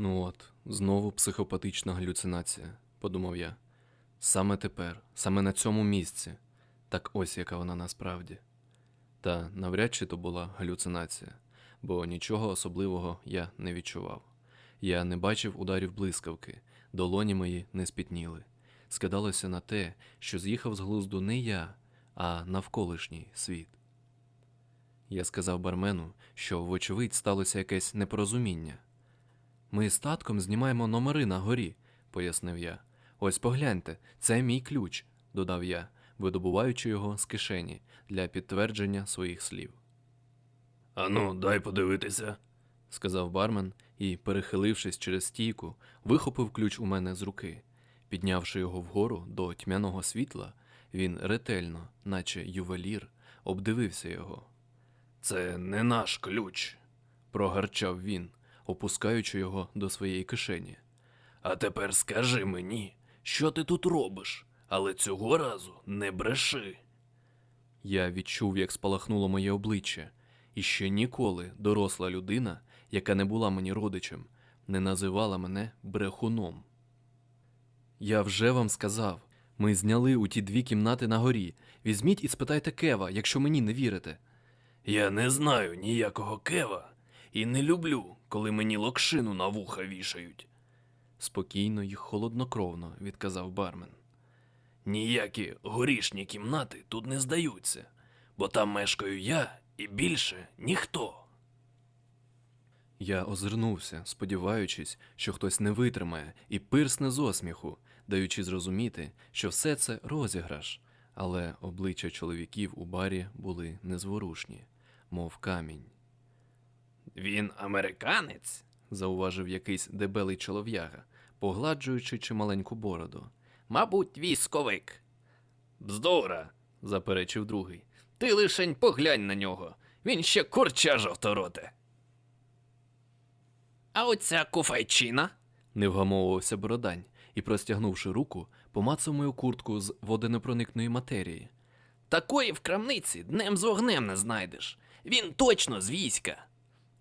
Ну от, знову психопатична галюцинація, подумав я. Саме тепер, саме на цьому місці. Так ось яка вона насправді. Та навряд чи то була галюцинація, бо нічого особливого я не відчував. Я не бачив ударів блискавки, долоні мої не спітніли. Скидалося на те, що з'їхав з глузду не я, а навколишній світ. Я сказав бармену, що, вочевидь, сталося якесь непорозуміння. Ми з татком знімаємо номери на горі, пояснив я. Ось погляньте, це мій ключ, додав я, видобуваючи його з кишені для підтвердження своїх слів. Ану, дай подивитися. сказав бармен і, перехилившись через стійку, вихопив ключ у мене з руки. Піднявши його вгору до тьмяного світла, він ретельно, наче ювелір, обдивився його. Це не наш ключ. Прогарчав він, опускаючи його до своєї кишені. А тепер скажи мені, що ти тут робиш, але цього разу не бреши. Я відчув, як спалахнуло моє обличчя, і ще ніколи доросла людина, яка не була мені родичем, не називала мене брехуном. Я вже вам сказав, ми зняли у ті дві кімнати на горі. Візьміть і спитайте Кева, якщо мені не вірите. Я не знаю ніякого кева і не люблю, коли мені локшину на вуха вішають. Спокійно і холоднокровно відказав бармен. Ніякі горішні кімнати тут не здаються, бо там мешкаю я і більше ніхто. Я озирнувся, сподіваючись, що хтось не витримає і пирсне з осміху, даючи зрозуміти, що все це розіграш, але обличчя чоловіків у барі були незворушні, мов камінь. Він американець? Зауважив якийсь дебелий чолов'яга, погладжуючи чималеньку бороду. Мабуть, військовик. Бздора, Заперечив другий. ти лишень поглянь на нього. Він ще курча жовтороте. А оця куфайчина? Не вгамовувався бородань і, простягнувши руку, помацав мою куртку з водонепроникної матерії. Такої в крамниці днем з вогнем не знайдеш. Він точно з війська.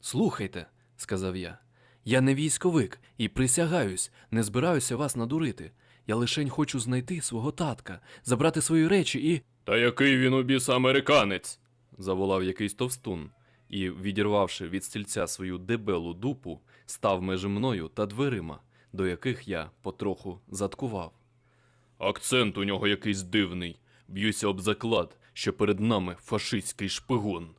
Слухайте, сказав я, я не військовик і присягаюсь, не збираюся вас надурити. Я лишень хочу знайти свого татка, забрати свої речі і. Та який він у біса американець? заволав якийсь товстун, і, відірвавши від стільця свою дебелу дупу, став межі мною та дверима, до яких я потроху заткував. Акцент у нього якийсь дивний. Б'юся об заклад, що перед нами фашистський шпигун.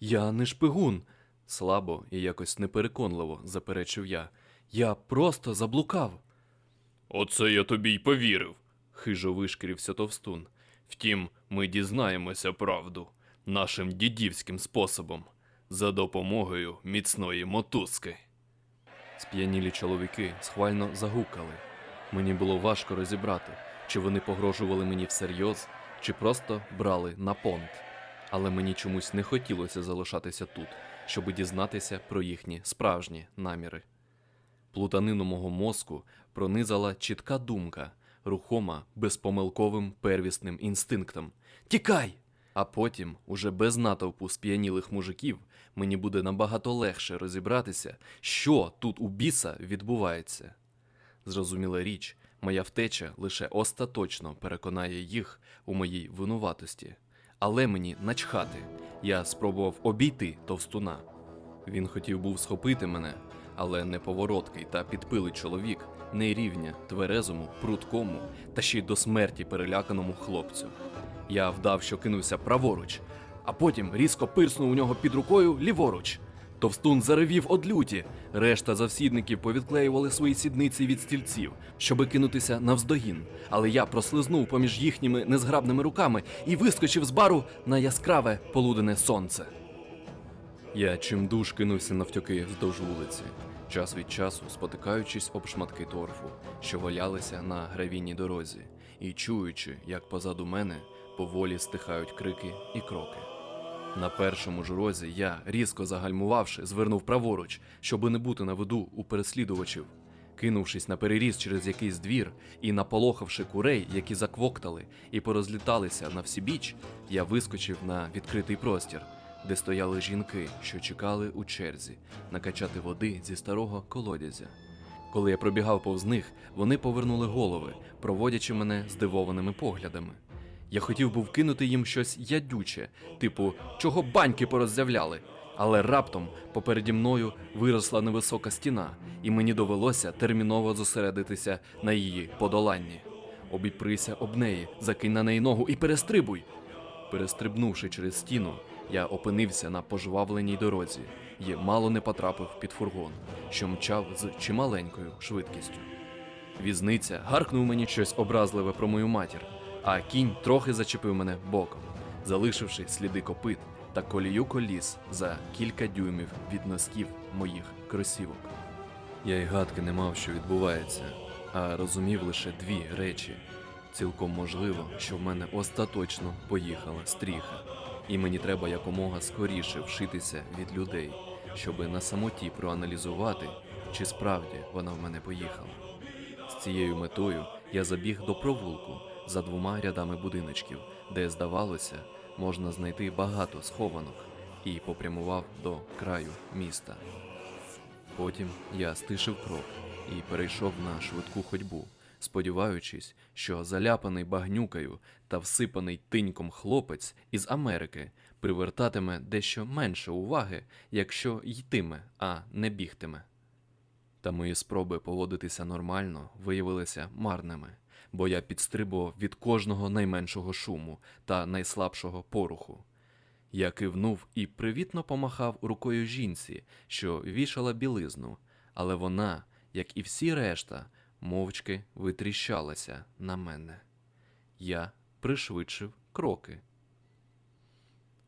Я не шпигун, слабо і якось непереконливо заперечив я. Я просто заблукав. Оце я тобі й повірив, хижо вишкірився товстун. Втім, ми дізнаємося правду нашим дідівським способом за допомогою міцної мотузки. Сп'янілі чоловіки схвально загукали. Мені було важко розібрати, чи вони погрожували мені всерйоз, чи просто брали на понт. Але мені чомусь не хотілося залишатися тут, щоб дізнатися про їхні справжні наміри. Плутанину мого мозку пронизала чітка думка, рухома безпомилковим первісним інстинктом. Тікай! А потім, уже без натовпу сп'янілих мужиків, мені буде набагато легше розібратися, що тут у біса відбувається. Зрозуміла річ, моя втеча лише остаточно переконає їх у моїй винуватості. Але мені начхати. Я спробував обійти товстуна. Він хотів був схопити мене, але неповороткий та підпилий чоловік не рівня тверезому, прудкому та ще й до смерті переляканому хлопцю. Я вдав, що кинувся праворуч, а потім різко пирснув у нього під рукою ліворуч. Товстун заревів од люті. Решта завсідників повідклеювали свої сідниці від стільців, щоби кинутися навздогін. Але я прослизнув поміж їхніми незграбними руками і вискочив з бару на яскраве полудене сонце. Я чимдуж кинувся навтьоки вздовж вулиці, час від часу спотикаючись об шматки торфу, що валялися на гравійній дорозі, і чуючи, як позаду мене поволі стихають крики і кроки. На першому ж розі я, різко загальмувавши, звернув праворуч, щоби не бути на виду у переслідувачів. Кинувшись на переріз через якийсь двір і наполохавши курей, які заквоктали і порозліталися на всі біч, я вискочив на відкритий простір, де стояли жінки, що чекали у черзі накачати води зі старого колодязя. Коли я пробігав повз них, вони повернули голови, проводячи мене здивованими поглядами. Я хотів був кинути їм щось ядюче, типу, чого баньки пороззявляли. Але раптом попереді мною виросла невисока стіна, і мені довелося терміново зосередитися на її подоланні. Обіприся об неї, закинь на неї ногу і перестрибуй. Перестрибнувши через стіну, я опинився на пожвавленій дорозі і мало не потрапив під фургон, що мчав з чималенькою швидкістю. Візниця гаркнув мені щось образливе про мою матір, а кінь трохи зачепив мене боком, залишивши сліди копит та колію коліс за кілька дюймів від носків моїх кросівок. Я й гадки не мав, що відбувається, а розумів лише дві речі. Цілком можливо, що в мене остаточно поїхала стріха, і мені треба якомога скоріше вшитися від людей, щоби на самоті проаналізувати, чи справді вона в мене поїхала. З цією метою я забіг до провулку за двома рядами будиночків, де, здавалося, можна знайти багато схованок, і попрямував до краю міста. Потім я стишив крок і перейшов на швидку ходьбу, сподіваючись, що заляпаний багнюкою та всипаний тиньком хлопець із Америки привертатиме дещо менше уваги, якщо йтиме, а не бігтиме. Та мої спроби поводитися нормально виявилися марними, бо я підстрибував від кожного найменшого шуму та найслабшого поруху. Я кивнув і привітно помахав рукою жінці, що вішала білизну, але вона, як і всі решта, мовчки витріщалася на мене. Я пришвидшив кроки.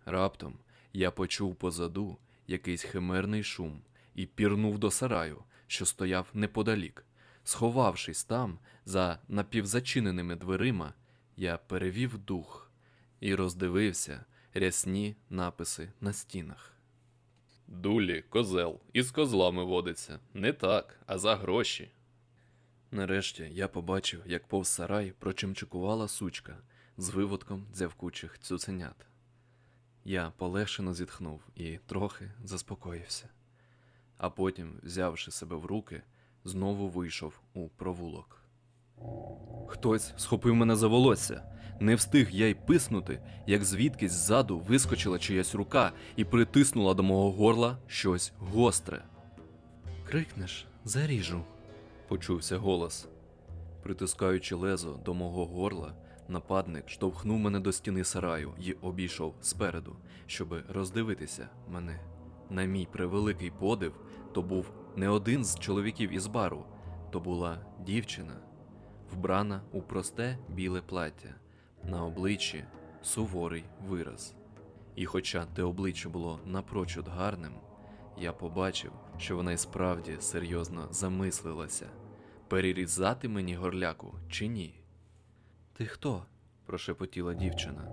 Раптом я почув позаду якийсь химерний шум і пірнув до сараю, що стояв неподалік. Сховавшись там, за напівзачиненими дверима, я перевів дух і роздивився рясні написи на стінах. Дулі, козел, із козлами водиться. Не так, а за гроші. Нарешті я побачив, як повз сарай прочимчикувала сучка з виводком дзявкучих цуценят. Я полегшено зітхнув і трохи заспокоївся, а потім, взявши себе в руки, знову вийшов у провулок. Хтось схопив мене за волосся. Не встиг я й писнути, як звідкись ззаду вискочила чиясь рука і притиснула до мого горла щось гостре. Крикнеш, заріжу, почувся голос. Притискаючи лезо до мого горла, нападник штовхнув мене до стіни сараю і обійшов спереду, щоби роздивитися мене. На мій превеликий подив, то був не один з чоловіків із бару, то була дівчина, вбрана у просте біле плаття, на обличчі суворий вираз. І хоча те обличчя було напрочуд гарним, я побачив, що вона й справді серйозно замислилася, перерізати мені горляку чи ні. Ти хто? прошепотіла дівчина.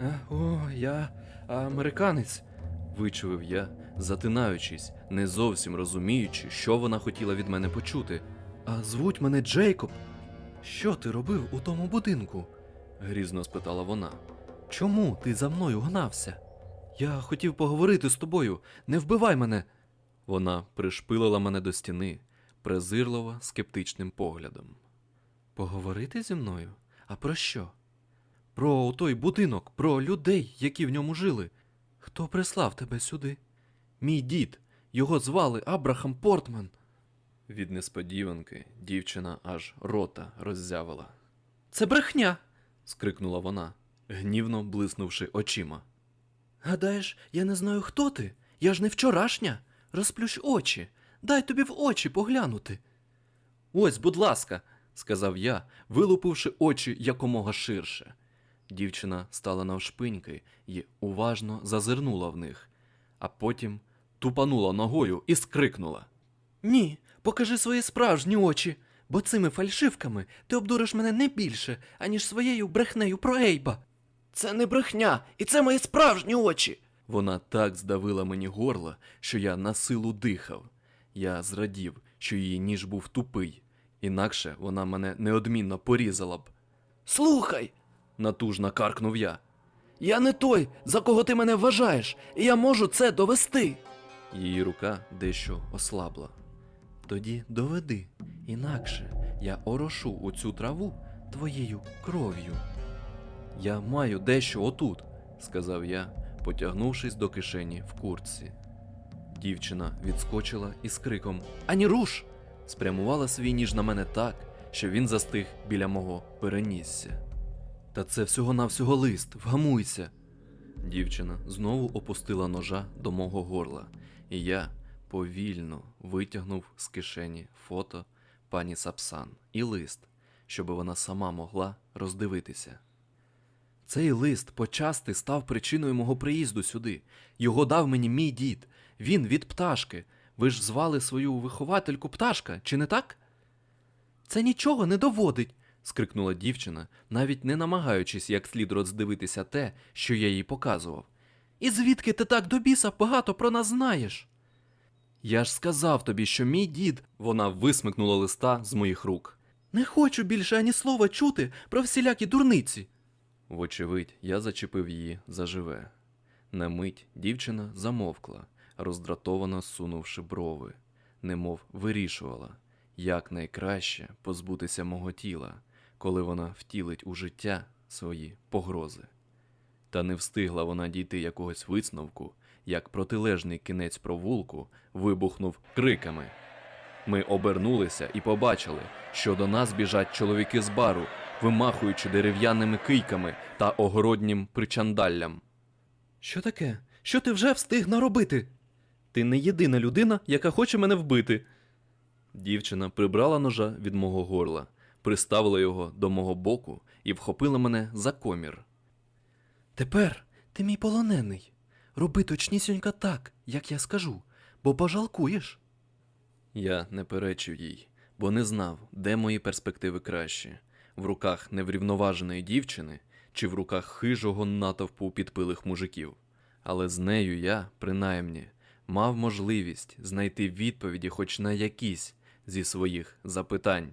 «Е, о, я американець, вичувив я, затинаючись, не зовсім розуміючи, що вона хотіла від мене почути. А звуть мене Джейкоб. Що ти робив у тому будинку? грізно спитала вона. Чому ти за мною гнався? Я хотів поговорити з тобою, не вбивай мене. Вона пришпилила мене до стіни, презирливо скептичним поглядом. Поговорити зі мною? А про що? Про той будинок, про людей, які в ньому жили. Хто прислав тебе сюди? Мій дід. Його звали Абрахам Портман. Від несподіванки дівчина аж рота роззявила. Це брехня. скрикнула вона, гнівно блиснувши очима. Гадаєш, я не знаю, хто ти? Я ж не вчорашня. Розплющ очі. Дай тобі в очі поглянути. Ось, будь ласка, сказав я, вилупивши очі якомога ширше. Дівчина стала навшпиньки і уважно зазирнула в них, а потім тупанула ногою і скрикнула. Ні, покажи свої справжні очі, бо цими фальшивками ти обдуриш мене не більше, аніж своєю брехнею про Ейба. Це не брехня, і це мої справжні очі. Вона так здавила мені горло, що я на силу дихав. Я зрадів, що її ніж був тупий, інакше вона мене неодмінно порізала б. Слухай, натужно каркнув я. Я не той, за кого ти мене вважаєш, і я можу це довести. Її рука дещо ослабла. Тоді доведи, інакше я орошу оцю траву твоєю кров'ю. Я маю дещо отут, сказав я, потягнувшись до кишені в куртці. Дівчина відскочила і з криком Ані руш! спрямувала свій ніж на мене так, що він застиг біля мого перенісся. Та це всього-навсього лист, вгамуйся. Дівчина знову опустила ножа до мого горла, і я повільно витягнув з кишені фото пані Сапсан і лист, щоб вона сама могла роздивитися. Цей лист почасти став причиною мого приїзду сюди. Його дав мені мій дід. Він від пташки. Ви ж звали свою виховательку пташка, чи не так? Це нічого не доводить, скрикнула дівчина, навіть не намагаючись як слід роздивитися те, що я їй показував. І звідки ти так до біса багато про нас знаєш? Я ж сказав тобі, що мій дід. Вона висмикнула листа з моїх рук. Не хочу більше ані слова чути про всілякі дурниці. Вочевидь, я зачепив її заживе. На мить дівчина замовкла, роздратовано сунувши брови, немов вирішувала, як найкраще позбутися мого тіла, коли вона втілить у життя свої погрози. Та не встигла вона дійти якогось висновку, як протилежний кінець провулку вибухнув криками. Ми обернулися і побачили, що до нас біжать чоловіки з бару, вимахуючи дерев'яними кийками та огороднім причандаллям. Що таке? Що ти вже встиг наробити? Ти не єдина людина, яка хоче мене вбити. Дівчина прибрала ножа від мого горла, приставила його до мого боку і вхопила мене за комір. Тепер ти мій полонений. Роби точнісінько так, як я скажу, бо пожалкуєш. Я не перечив їй, бо не знав, де мої перспективи кращі в руках неврівноваженої дівчини чи в руках хижого натовпу підпилих мужиків. Але з нею я, принаймні, мав можливість знайти відповіді хоч на якісь зі своїх запитань.